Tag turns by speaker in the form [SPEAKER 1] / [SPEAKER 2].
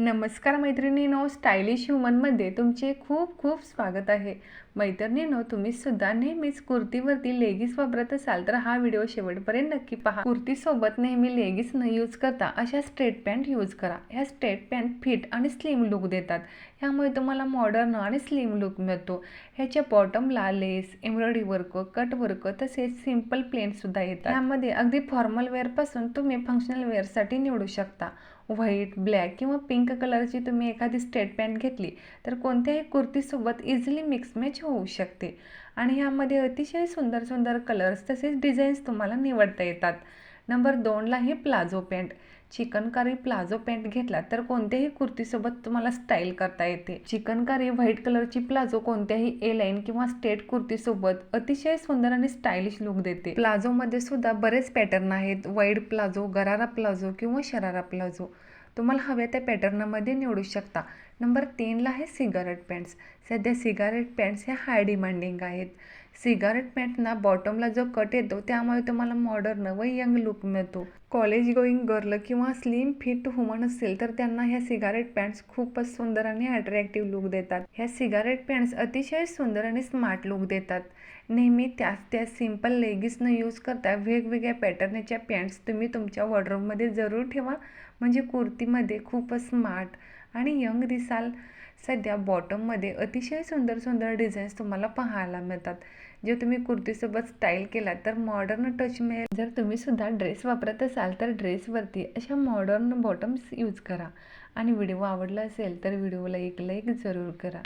[SPEAKER 1] नमस्कार मैत्रिणीनो स्टायलिश ह्युमनमध्ये तुमचे खूप खूप स्वागत आहे. मैत्रिणीनो तुम्ही सुद्धा नेहमीच कुर्तीवरती लेगिस वापरत असाल तर हा व्हिडिओ शेवटपर्यंत नक्की पहा. कुर्तीसोबत नेहमी लेगिस न यूज करता अशा स्ट्रेट पॅन्ट यूज करा. ह्या स्ट्रेट पॅन्ट फिट आणि स्लिम लुक देतात. ह्यामुळे तुम्हाला मॉडर्न आणि स्लिम लुक मिळतो. ह्याच्या बॉटमला lace embroidery work cut work तसेच सिंपल प्लेनसुद्धा येतात. यामध्ये अगदी फॉर्मल वेअरपासून तुम्ही फंक्शनल वेअरसाठी निवडू शकता. व्हाईट ब्लॅक किंवा पिंक कलरची तुम्ही एखादी स्टेट पॅन्ट घेतली तर कोणत्याही कुर्तीसोबत इझिली मिक्स मॅच होऊ शकते. आणि ह्यामध्ये अतिशय सुंदर सुंदर कलर्स तसेच डिझाईन्स तुम्हाला निवडता येतात. Number दोनलाही palazzo pant. Chikankari palazzo pant घेतला तर कोणत्याही कुर्तीसोबत तुम्हाला स्टाईल करता येते. चिकनकारी व्हाईट कलरची प्लाझो कोणत्याही ए लाईन किंवा स्टेट कुर्तीसोबत अतिशय सुंदर आणि स्टाईलिश लुक देते. प्लाझोमध्ये सुद्धा बरेच पॅटर्न आहेत. वाईड प्लाझो गरारा प्लाझो किंवा शरारा प्लाझो. तुम्हाला हव्या त्या पॅटर्नमध्ये निवडू शकता. नंबर तीनला आहे सिगारेट पॅन्ट्स. सध्या सिगारेट पॅन्ट्स ह्या हाय डिमांडिंग आहेत. सिगारेट पॅन्टना बॉटमला जो कट येतो त्यामुळे तुम्हाला मॉडर्न व यंग लुक मिळतो. कॉलेज गोईंग गर्ल किंवा स्लिम फिट वुमन असेल तर त्यांना ह्या सिगारेट पॅन्ट्स खूपच सुंदर आणि अट्रॅक्टिव्ह लुक देतात. ह्या सिगारेट पॅन्ट्स अतिशय सुंदर आणि स्मार्ट लुक देतात. नेहमी त्याच त्या सिंपल लेगिन्सनं यूज करता वेगवेगळ्या पॅटर्नच्या पॅन्ट्स तुम्ही तुमच्या वॉर्डरोबमध्ये जरूर ठेवा. म्हणजे कुर्तीमध्ये खूपच स्मार्ट आणि यंग दिसाल सध्या बॉटममध्ये अतिशय सुंदर सुंदर डिझाईन्स तुम्हाला पाहायला मिळतात. जे तुम्ही कुर्तीसोबत स्टाईल केला तर मॉडर्न टच मिळेल जर तुम्ही सुद्धा ड्रेस वापरत असाल तर ड्रेसवरती अशा मॉडर्न बॉटम्स यूज करा. आणि व्हिडिओ आवडला असेल तर व्हिडिओला एक लाईक जरूर करा.